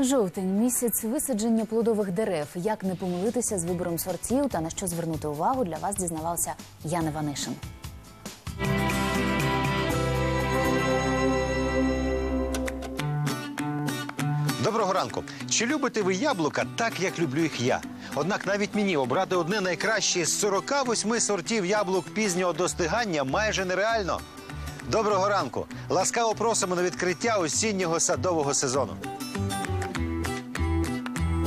Жовтень місяць висадження плодових дерев. Як не помилитися з вибором сортів та на що звернути увагу для вас дізнавався Ян Іванишин. Доброго ранку. Чи любите ви яблука так, як люблю їх я? Однак навіть мені обрати одне найкраще з 48 сортів яблук пізнього достигання майже нереально. Доброго ранку. Ласкаво просимо на відкриття осіннього садового сезону.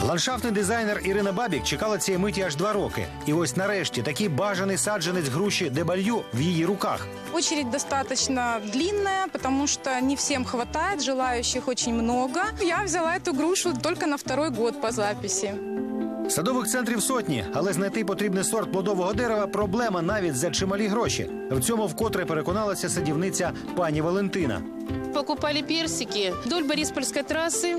Ландшафтний дизайнер Ірина Бабік чекала цієї миті аж два роки. І ось нарешті такий бажаний саджанець груші дебалью в її руках. Очередь достаточно длинная, потому что не всем хватает, желающих очень много. Я взяла эту грушу только на второй год по записи. Садових центрів сотні, але знайти потрібний сорт плодового дерева проблема навіть за чималі гроші. В цьому вкотре переконалася садівниця пані Валентина Покупали персики вдоль Бориспольской трассы.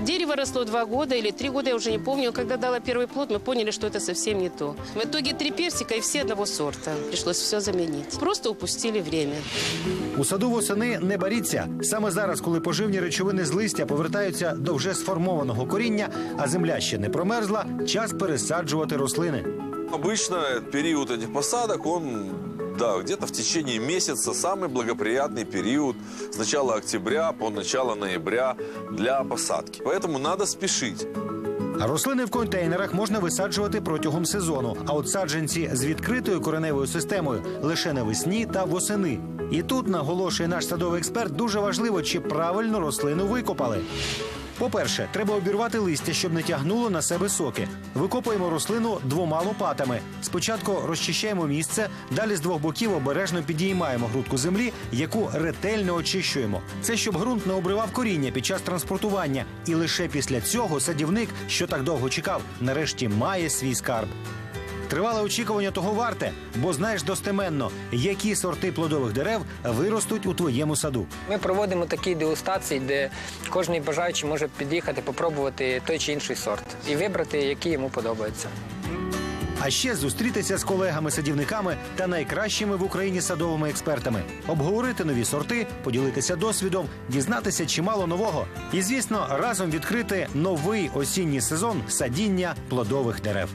Дерево росло два года или три года, я уже не помню. Когда дала первый плод, мы поняли, что это совсем не то. В итоге три персика и все одного сорта. Пришлось все заменить. Просто упустили время. У саду восени не боріться. Саме зараз, коли поживні речовини з листя повертаються до вже сформованого коріння, а земля ще не промерзла, час пересаджувати рослини. Обычно период этих посадок, он да, где-то в течение месяца самый благоприятный период с начала октября по начало ноября для посадки. Поэтому надо спешить. А рослини в контейнерах можна висаджувати протягом сезону, а от саджанці з відкритою кореневою системою лише навесні та восени. І тут наголошує наш садовий експерт, дуже важливо, чи правильно рослину викопали. По-перше, треба обірвати листя, щоб не тягнуло на себе соки. Викопуємо рослину двома лопатами. Спочатку розчищаємо місце, далі з двох боків обережно підіймаємо грудку землі, яку ретельно очищуємо. Це щоб ґрунт не обривав коріння під час транспортування. І лише після цього садівник, що так довго чекав, нарешті має свій скарб. Тривале очікування того варте, бо знаєш достеменно, які сорти плодових дерев виростуть у твоєму саду. Ми проводимо такі дегустації, де кожен бажаючий може під'їхати, попробувати той чи інший сорт і вибрати, який йому подобається. А ще зустрітися з колегами-садівниками та найкращими в Україні садовими експертами, обговорити нові сорти, поділитися досвідом, дізнатися чимало нового. І, звісно, разом відкрити новий осінній сезон садіння плодових дерев.